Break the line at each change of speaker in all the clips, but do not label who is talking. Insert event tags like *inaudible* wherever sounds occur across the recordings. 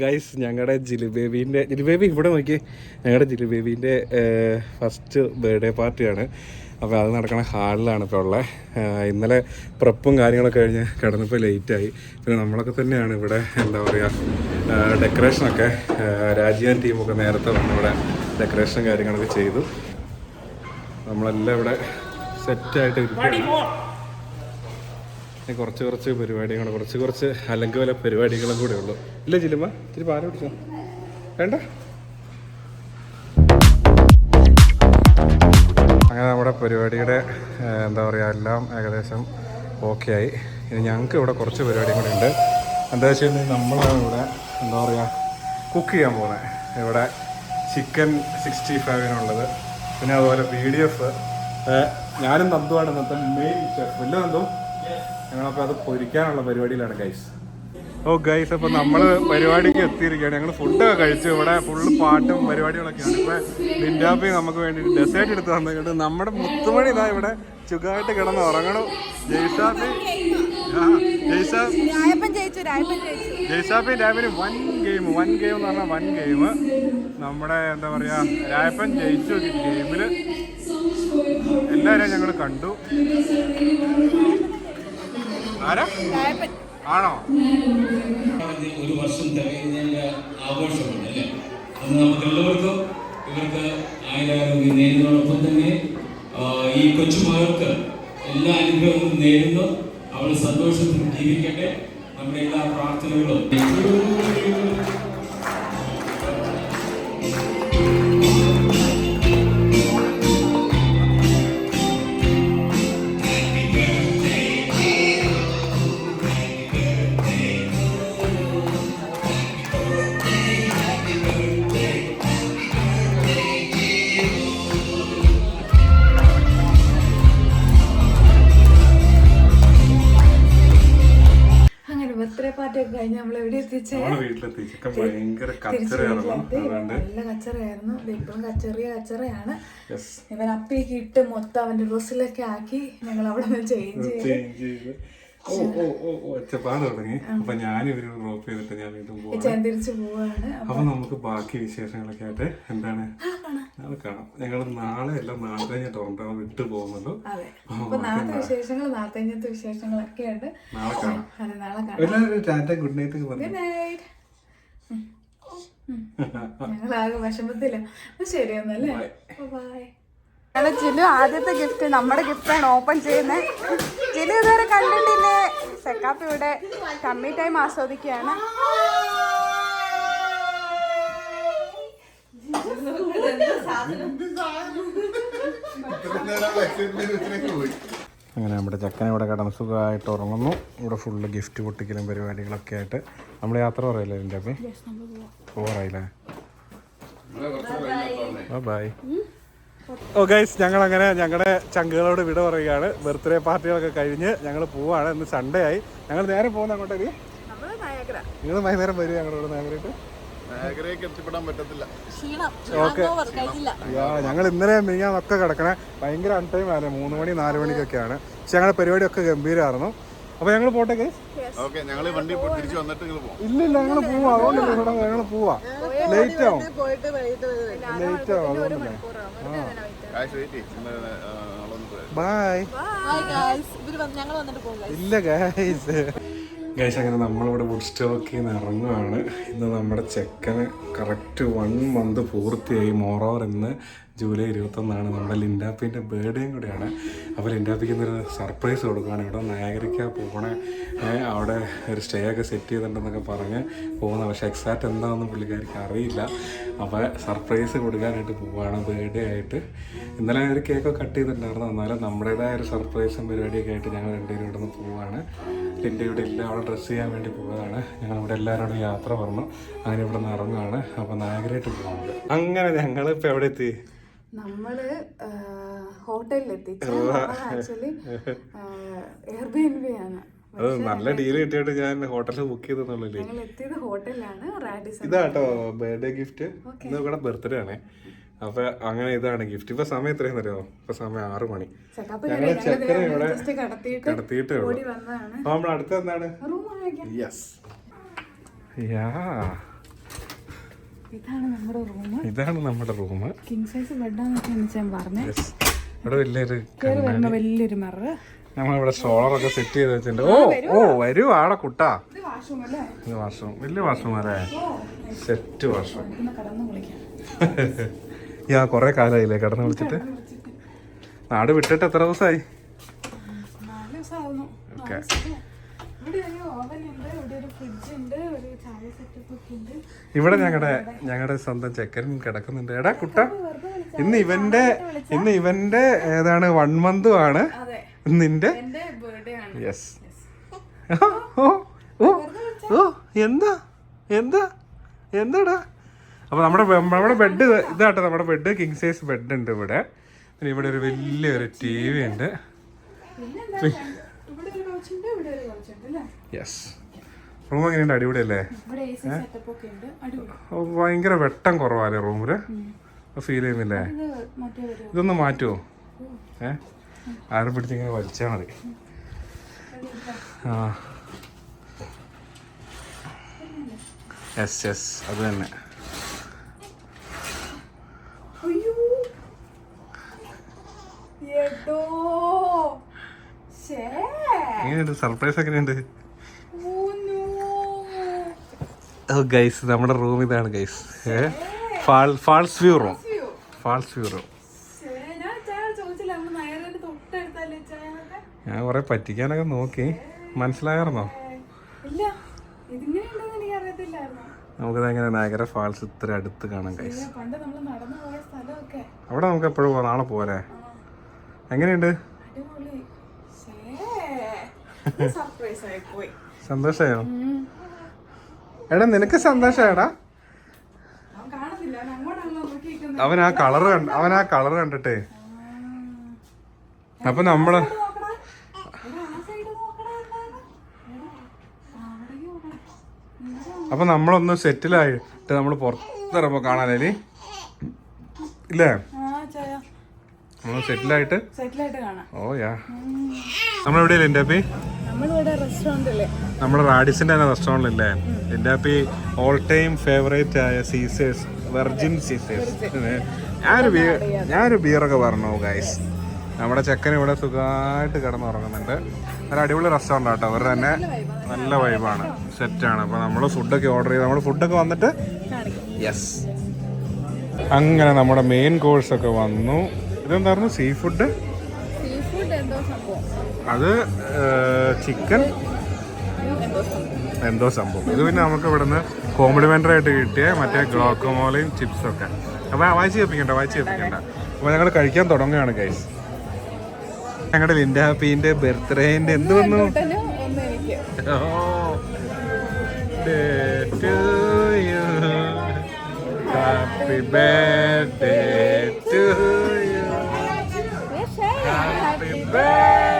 Guys ഞങ്ങളുടെ ജിലുബേബീന്റെ ജിലുബേബി ഇവിടെ നോക്കി ഞങ്ങളുടെ ജിലുബേബീന്റെ ഫസ്റ്റ് ബർത്ത്ഡേ പാർട്ടിയാണ് അപ്പോൾ അത് നടക്കുന്ന ഹാളിലാണ് ഇപ്പോൾ ഉള്ളത് ഇന്നലെ പ്രപ്പും കാര്യങ്ങളൊക്കെ കഴിഞ്ഞ് കിടന്നപ്പോൾ ലേറ്റായി പിന്നെ നമ്മളൊക്കെ തന്നെയാണ് ഇവിടെ എന്താ പറയുക ഡെക്കറേഷനൊക്കെ രാജീവൻ ടീമൊക്കെ നേരത്തെ വന്ന് ഇവിടെ ഡെക്കറേഷനും കാര്യങ്ങളൊക്കെ ചെയ്തു. നമ്മളെല്ലാം ഇവിടെ സെറ്റായിട്ട് ഇരിക്കുകയാണ്. കുറച്ച് കുറച്ച് പരിപാടികൾ കുറച്ച് കുറച്ച് അലങ്കോല പരിപാടികളും കൂടെ ഉള്ളൂ. ഇല്ല ജിലുമ? ഇത്തിരി പാൽ പിടിച്ചോ വേണ്ട? അങ്ങനെ നമ്മുടെ പരിപാടിയുടെ എന്താ പറയുക എല്ലാം ഏകദേശം ഓക്കെ ആയി. ഇനി ഞങ്ങൾക്ക് ഇവിടെ കുറച്ച് പരിപാടിയും കൂടെ ഉണ്ട്. എന്താ വെച്ച് കഴിഞ്ഞാൽ നമ്മളാണ് ഇവിടെ എന്താ പറയുക കുക്ക് ചെയ്യാൻ പോകുന്നത് ഇവിടെ ചിക്കൻ സിക്സ്റ്റി ഫൈവിനുള്ളത് പിന്നെ അതുപോലെ പി ഡി എഫ് ഞാനും നന്ദുവാണ് ഇന്നത്തെ മെയിൻ ഷെഫ് വലിയ നന്ദു? ഞങ്ങളപ്പോൾ അത് പൊരിക്കാനുള്ള പരിപാടിയിലാണ് ഗൈസ് ഓ ഗൈസ് അപ്പോൾ നമ്മൾ പരിപാടിക്ക് എത്തിയിരിക്കുകയാണ്. ഞങ്ങൾ ഫുഡൊക്കെ കഴിച്ചു. ഇവിടെ ഫുള്ള് പാട്ടും പരിപാടികളൊക്കെയാണ്. ഇപ്പോൾ ലിൻഡാപ്പി നമുക്ക് വേണ്ടി ഡെസേർട്ട് എടുത്ത് തന്നിട്ട് നമ്മുടെ മുത്തുമണി ഇതാ ഇവിടെ ചുഖമായിട്ട് കിടന്ന് ഉറങ്ങണു. ജയ്സാപ്പി ആ ജയ്സാ
രായപ്പൻ ജയിച്ചു രായപ്പൻ ജയിച്ചു.
ജയ്സാപ്പി രാവിലെ വൻ ഗെയിം വൻ ഗെയിം എന്ന് പറഞ്ഞാൽ വൻ ഗെയിം നമ്മുടെ എന്താ പറയാ രായപ്പൻ ജയിച്ചു ഗെയിമിൽ എല്ലാവരെയും ഞങ്ങൾ കണ്ടു. ആണോ?
ഒരു വർഷം തികയുന്നതിന്റെ ആഘോഷമുണ്ട് അല്ലേ? നമുക്ക് എല്ലാവർക്കും ഇവർക്ക് ആയിരാരോഗ്യം നേരുന്നതോടൊപ്പം തന്നെ ഈ കൊച്ചുമകൾക്ക് എല്ലാ അനുഗ്രഹവും നേരുന്നു. അവൾ സന്തോഷത്തിൽ ജീവിക്കട്ടെ. നമ്മുടെ എല്ലാ പ്രാർത്ഥനകളും.
കഴിഞ്ഞ് നമ്മൾ എവിടെ എത്തിച്ചേ?
ഭയങ്കര
നല്ല കച്ചറയായിരുന്നു. ഇപ്പോഴും കച്ചറിയ കച്ചറയാണ്. ഇവൻ അപ്പിയൊക്കെ ഇട്ട് മൊത്തം അവന്റെ ഡ്രസ്സിലൊക്കെ ആക്കി ഞങ്ങൾ അവിടെ നിന്ന് ചേഞ്ച് ചെയ്ത്.
ഓ ഓ ഓ തുടങ്ങി. അപ്പൊ ഞാൻ ഇവർ ഡ്രോപ്പ് ചെയ്തിട്ട് ഞാൻ വീണ്ടും
പോവാണ്. തിരിച്ചു പോവാണ്.
അപ്പൊ നമുക്ക് ബാക്കി വിശേഷങ്ങളൊക്കെ ആയിട്ട് എന്താണ്? നാളെ കാണാം. ഞങ്ങൾ നാളെ അല്ല നാളെ കഴിഞ്ഞ ടോറന്റോ വിട്ടു
നാളത്തെ വിശേഷങ്ങൾ കഴിഞ്ഞത്തെ വിശേഷങ്ങളൊക്കെ ഉണ്ട്
നാളെ കാണാം.
നാളെ
എല്ലാവരും tata good night
good night. ഞങ്ങളാകെ വിഷമത്തില്ല ശരി ഒന്നല്ലേ ബൈ ചിലു ആദ്യത്തെ ഗിഫ്റ്റ് നമ്മുടെ ഗിഫ്റ്റാണ് ഓപ്പൺ ചെയ്യുന്നത് ചിലു ഇതുവരെ കണ്ടിട്ടില്ലേ? സെക്കാപ്പ് ഇവിടെ കമ്മി ടൈം ആസ്വദിക്കുകയാണ്.
അങ്ങനെ നമ്മുടെ ചക്കനെ ഇവിടെ കടന്ന് സുഖമായിട്ട് ഉറങ്ങുന്നു. ഇവിടെ ഫുള്ള് ഗിഫ്റ്റ് പൊട്ടിക്കലും പരിപാടികളൊക്കെ ആയിട്ട്. നമ്മൾ യാത്ര പറയല്ലേ എന്റെ അപ്പം? പോറായില്ലേ ബൈ ഓ ഗൈസ് ഞങ്ങൾ അങ്ങനെ ഞങ്ങളുടെ ചങ്കുകളോട് വിട പറയുകയാണ്. ബർത്ത്ഡേ പാർട്ടികളൊക്കെ കഴിഞ്ഞ് ഞങ്ങൾ പോവാണ്. ഇന്ന് സൺഡേ ആയി. ഞങ്ങൾ നേരെ പോകുന്ന അങ്ങോട്ടേക്ക് നിങ്ങൾ വൈകുന്നേരം വരും ഞങ്ങളോട് നേരമായിട്ട് ഓക്കെ ഞങ്ങൾ ഇന്നലെ മിനിഞ്ഞാന്നൊക്കെ കിടക്കണേ. ഭയങ്കര അൺടൈം ആയിരുന്നു. മൂന്ന് മണി നാല് മണിക്കൊക്കെയാണ്. പക്ഷെ ഞങ്ങളുടെ പരിപാടിയൊക്കെ ഗംഭീരമായിരുന്നു അപ്പോൾ ഞങ്ങൾ പോട്ടെ
ഓക്കെ ഞങ്ങൾ വണ്ടി തിരിച്ച് വന്നിട്ട് നിങ്ങൾ
ഇല്ല ഇല്ല ഞങ്ങൾ പോവാ. അതുകൊണ്ടല്ലേ ഇവിടെ ഞങ്ങൾ പോവാ. ലേറ്റ് ആവും. ലേറ്റ് ആവും അതുകൊണ്ടല്ലേ
ബായ്
ഇല്ല ഗൈസ് ഗൈസ് അങ്ങനെ നമ്മളിവിടെ വുഡ് സ്റ്റോക്കിൽ നിന്ന് ഇറങ്ങുകയാണ് ഇന്ന് നമ്മുടെ ചെക്കന് കറക്റ്റ് വൺ മന്ത് പൂർത്തിയായി. മോറോർ ഇന്ന് ജൂലൈ ഇരുപത്തൊന്നാണ് നമ്മുടെ ലിൻഡാപ്പിന്റെ ബർത്ത്ഡേയും കൂടെയാണ്. അപ്പോൾ ലിൻഡാപ്പിക്ക് ഇന്നൊരു സർപ്രൈസ് കൊടുക്കുകയാണ്. ഇവിടെ നയാഗരിക്ക പോകണ അവിടെ ഒരു സ്റ്റേ ഒക്കെ സെറ്റ് ചെയ്തിട്ടുണ്ടെന്നൊക്കെ പറഞ്ഞ് പോകുന്നത്. പക്ഷേ എക്സാക്റ്റ് എന്താണെന്ന് പുള്ളിക്കാർക്ക് അറിയില്ല. അപ്പോൾ സർപ്രൈസ് കൊടുക്കാനായിട്ട് പോവുകയാണ് ബർത്ത്ഡേ ആയിട്ട്. ഇന്നലെ ഒരു കേക്കൊക്കെ കട്ട് ചെയ്തിട്ടുണ്ടായിരുന്നു. എന്നാലും നമ്മുടേതായ ഒരു സർപ്രൈസും പരിപാടിയൊക്കെ ആയിട്ട് ഞങ്ങൾ രണ്ടുപേരും ഇവിടെ നിന്ന് പോവുകയാണ് ലിന്റെ ഇവിടെ ഇല്ല അവിടെ ഡ്രസ്സ് ചെയ്യാൻ വേണ്ടി പോവുകയാണ്. ഞങ്ങൾ ഇവിടെ എല്ലാവരോടും യാത്ര പറഞ്ഞു അങ്ങനെ ഇവിടെ നിന്ന് ഇറങ്ങുകയാണ്. അപ്പോൾ നായകരായിട്ട് പോകുന്നത് അങ്ങനെ ഞങ്ങൾ ഇപ്പോൾ എവിടെ എത്തി?
നമ്മൾ ഹോട്ടലിലെത്തി ആക്ച്വലി എയർബിഎൻബി ആണ്.
അത് നല്ല ഡീൽ കിട്ടിയിട്ട് ഞാൻ ഹോട്ടലിൽ ബുക്ക് ചെയ്തെന്നുള്ളില്ലേ?
എത്തിയത് ഹോട്ടലിലാണ് റാഡിസൺ
ഇതാട്ടോ ബർത്ത്ഡേ ഗിഫ്റ്റ് ഇന്ന് ഇവിടെ ബർത്ത്ഡേ ആണ്. അപ്പൊ അങ്ങനെ ഇതാണ് ഗിഫ്റ്റ് ഇപ്പൊ സമയം എത്രയും അറിയാമോ ഇപ്പൊ സമയം ആറു മണി. ഞങ്ങൾ ചെക്കനെ ഇവിടെ
കടത്തിയിട്ട്
ഉള്ളൂ അപ്പൊ നമ്മൾ അടുത്ത എന്താണ് യെസ് യാ
ഇതാണ് നമ്മുടെ റൂം
ഇതാണ് നമ്മുടെ റൂം
കിങ് സൈസ് ബെഡാന്നൊക്കെ ഞാൻ പറഞ്ഞേ.
ഇവിടെ വലിയൊരു
കയറി വരുന്ന വലിയൊരു മിറർ
നമ്മളിവിടെ സോളറൊക്കെ സെറ്റ് ചെയ്ത് വെച്ചിട്ടുണ്ട്. ഓ ഓ വരൂ ആടെ കുട്ടാ.
ഇത് വാഷ്റൂം
വലിയ വാഷ്റൂം അല്ലേ? സെറ്റ് വാഷ്റൂം യാ കുറെ കാലമായില്ലേ കടന്ന് വിളിച്ചിട്ട് നാട് വിട്ടിട്ട് എത്ര ദിവസമായി ഓക്കെ
ഇവിടെ ഒരു ഓവൻ ഉണ്ട് ഇവിടെ ഒരു ഫ്രിഡ്ജ് ഉണ്ട് ഒരു ചായ സെറ്റപ്പ് ഒക്കെ ഉണ്ട്
ഇവിടെ ഞങ്ങളുടെ ഞങ്ങളുടെ സ്വന്തം ചെക്കൻ കിടക്കുന്നുണ്ട്. എടാ കുട്ട ഇന്ന് ഇവന്റെ ഇന്ന് ഇവന്റെ ഏതാണ് വൺ മന്തും ആണ്. നിന്റെ? യെസ് ഓ ഓ ഓ എന്താ എന്താ എന്താടാ? അപ്പൊ നമ്മുടെ നമ്മുടെ ബെഡ് ഇതാട്ടോ നമ്മുടെ ബെഡ് കിങ് സൈസ് ബെഡ് ഉണ്ട് ഇവിടെ. പിന്നെ ഇവിടെ ഒരു വലിയൊരു ടി വി ഉണ്ട്. യെസ് റൂം എങ്ങനെയുണ്ട്? അടിപൊളിയല്ലേ? ഭയങ്കര വെട്ടം കുറവാല്ലേ റൂമിൽ? ഫീൽ ചെയ്യുന്നില്ലേ?
ഇത്
ഇതൊന്ന് മാറ്റുമോ ഏ? ആരും പിടിച്ചിങ്ങനെ വലിച്ചാൽ മതി. ആ. എസ് എസ് അത് തന്നെ. എങ്ങനെയുണ്ട്? സർപ്രൈസ് എങ്ങനെയുണ്ട്
ഓ നോ
ഓ ഗൈസ് നമ്മുടെ റൂം ഇതാണ് guys falls view room falls view room
ഞാൻ
കുറെ പറ്റിക്കാനൊക്കെ നോക്കി. മനസ്സിലായിരുന്നോ നമുക്കിത് എങ്ങനെ നായകര ഫാൾസ് ഇത്ര അടുത്ത് കാണാം ഗൈസ് അവിടെ നമുക്ക് എപ്പോഴും പോവാം നാളെ പോരെ എങ്ങനെയുണ്ട്? സന്തോഷമായോ? എടാ നിനക്ക്
അവൻ കാണത്തില്ല അവൻ
ആ കളർ കണ്ട അവൻ ആ കളർ കണ്ടിട്ടേ. അപ്പൊ
നമ്മൾ എടാ, എടാ?
അപ്പൊ നമ്മളൊന്ന് സെറ്റിലായിട്ട് നമ്മൾ പുറത്തിറങ്ങുമ്പോ കാണാനേ ഇല്ലേ? നമ്മൾ സെറ്റിലായിട്ട് ഓ യാ. നമ്മളെവിടെയല്ലേ എന്റെ അപ്പി നമ്മുടെ റാഡിസിന്റെ തന്നെ റെസ്റ്റോറന്റ് ഇല്ലേ എന്റെ ഈ ഓൾ ടൈം ഫേവറേറ്റ് ആയ സീസേഴ്സ് വെർജിൻ സീസേഴ്സ് ഞാനൊരു ബിയർ ഞാനൊരു ബിയറൊക്കെ പറഞ്ഞു ഗൈസ് നമ്മുടെ ചെക്കൻ ഇവിടെ സുഖമായിട്ട് കിടന്നുറങ്ങുന്നുണ്ട്. നല്ല അടിപൊളി റെസ്റ്റോറന്റ് ആട്ടോ. അവർ തന്നെ നല്ല വൈബാണ് സെറ്റാണ് അപ്പോൾ നമ്മൾ ഫുഡൊക്കെ ഓർഡർ ചെയ്ത് നമ്മൾ ഫുഡൊക്കെ വന്നിട്ട് യെസ് അങ്ങനെ നമ്മുടെ മെയിൻ കോഴ്സൊക്കെ വന്നു. ഇതെന്തായിരുന്നു? സീ ഫുഡ്
സീ ഫുഡ് എന്തോ സംഭവം.
അത് ചിക്കൻ എന്തോ സംഭവം. ഇത് പിന്നെ നമുക്ക് ഇവിടുന്ന് കോംപ്ലിമെന്ററി ആയിട്ട് കിട്ടിയ മറ്റേ ഗ്ലോക്കോമോളയും ചിപ്സും ഒക്കെ. അപ്പൊ വായിച്ച് കേൾപ്പിക്കണ്ട വായിച്ച് കേൾപ്പിക്കണ്ട. അപ്പോൾ ഞങ്ങൾ കഴിക്കാൻ തുടങ്ങുകയാണ് ഗൈസ് ഞങ്ങളുടെ ലിൻഡ ഹാപ്പിന്റെ ബർത്ത്ഡേന്റെ എന്ത് വന്നു?
ഹാപ്പി ബർത്ത്ഡേ എനിക്ക്
Oh, happy to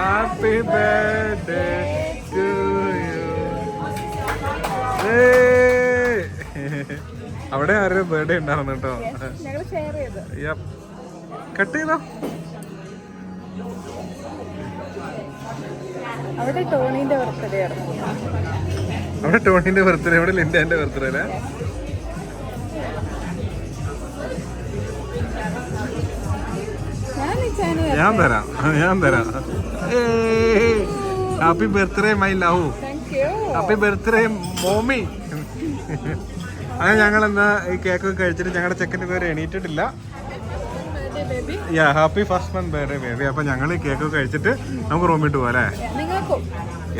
Happy birthday to you. Hey. അവിടെ ആരും ബർത്ത്ഡേ ഉണ്ടായിരുന്നു കേട്ടോ. കട്ട് ചെയ്തോ.
അവിടെ ടോണിന്റെ ബർത്ത്ഡേ ആയിരുന്നു.
അവിടെ ടോണിന്റെ ബർത്ത്ഡേ ഇവിടെ ലിൻഡന്റെ ബർത്ത്ഡേ അല്ലേ?
ഞാൻ
തരാം. ഞാൻ തരാം. Happy birthday my love happy birthday mommy അങ്ങനെ ഞങ്ങൾ എന്നാ ഈ കേക്ക് കഴിച്ചിട്ട് ഞങ്ങളുടെ ചെക്കന്റെ പേര് എണീറ്റിട്ടില്ല. Yeah happy first month birthday baby അപ്പൊ ഞങ്ങൾ ഈ കേക്ക് കഴിച്ചിട്ട് നമുക്ക് റൂമിൽ പോലെ അല്ലേ?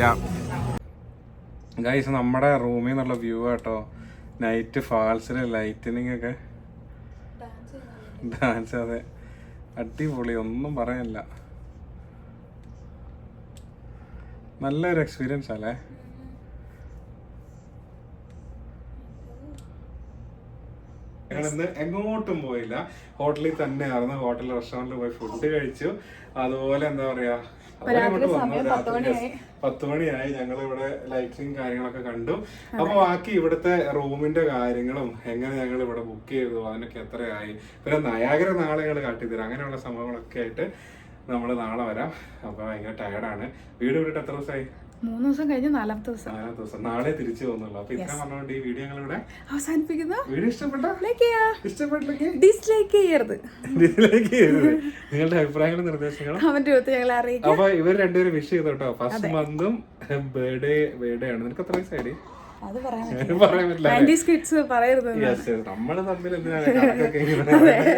യാ ഗൈസ് നമ്മുടെ റൂമിൽ നിന്നുള്ള വ്യൂ കേട്ടോ. നൈറ്റ് ഫാൾസിലെ ലൈറ്റനിങ് ഒക്കെ. ഡാൻസ് അതെ. അടിപൊളി ഒന്നും പറയാനില്ല നല്ലൊരു എക്സ്പീരിയൻസ് അല്ലേ എങ്ങോട്ടും പോയില്ല. ഹോട്ടലിൽ തന്നെയായിരുന്നു. ഹോട്ടൽ റെസ്റ്റോറന്റിൽ പോയി ഫുഡ് കഴിച്ചു. അതുപോലെ എന്താ പറയാ പത്ത് മണിയായി. ഞങ്ങൾ ഇവിടെ ലൈറ്റിംഗ് കാര്യങ്ങളൊക്കെ കണ്ടു. അപ്പൊ ബാക്കി ഇവിടുത്തെ റൂമിന്റെ കാര്യങ്ങളും എങ്ങനെ ഞങ്ങൾ ഇവിടെ ബുക്ക് ചെയ്തു അതിനൊക്കെ എത്രയായി. പിന്നെ നയാഗര നാളെ ഞങ്ങൾ കാട്ടിത്തരാം. അങ്ങനെയുള്ള സംഭവങ്ങളൊക്കെ ആയിട്ട് നമ്മൾ നാളെ വരാം. അപ്പൊ ഭയങ്കര ടയർഡാണ് വീട് വിട്ടിട്ട് എത്ര ദിവസമായി
മൂന്ന് ദിവസം കഴിഞ്ഞ് നാലാമത്തെ ദിവസം.
നാലാമത്തെ ദിവസം. നാളെ തിരിച്ചു പോകുന്നുള്ളൂ. അപ്പൊ ഇത്ര പറഞ്ഞുകൊണ്ട് ഈ വീഡിയോ ഞങ്ങളിവിടെ
അവസാനിപ്പിക്കുന്നു.
വീഡിയോ ഇഷ്ടപ്പെട്ട?
ലൈക്ക് ചെയ്യാ.
ഇഷ്ടപ്പെട്ടില്ലെങ്കിൽ
ഡിസ്ലൈക്ക് ചെയ്യരുത്.
ഡിസ്ലൈക്ക് ചെയ്യരുത്. നിങ്ങളുടെ അഭിപ്രായങ്ങളും നിർദ്ദേശങ്ങളും.
കമന്റ് കൊടുത്ത് ഞങ്ങളെ അറിയിക്കും
അപ്പൊ ഇവർ രണ്ടുപേരും വിഷ് ചെയ്തു കേട്ടോ ഫസ്റ്റ് മന്തും ബർത്ത്ഡേ ബർത്ത്ഡേ ആണ്. നിനക്ക് എത്ര വയസ്സായി
അത് പറയാൻ *laughs*
പറ്റില്ല നമ്മൾ തമ്മിൽ എന്തിനാണ്? *laughs*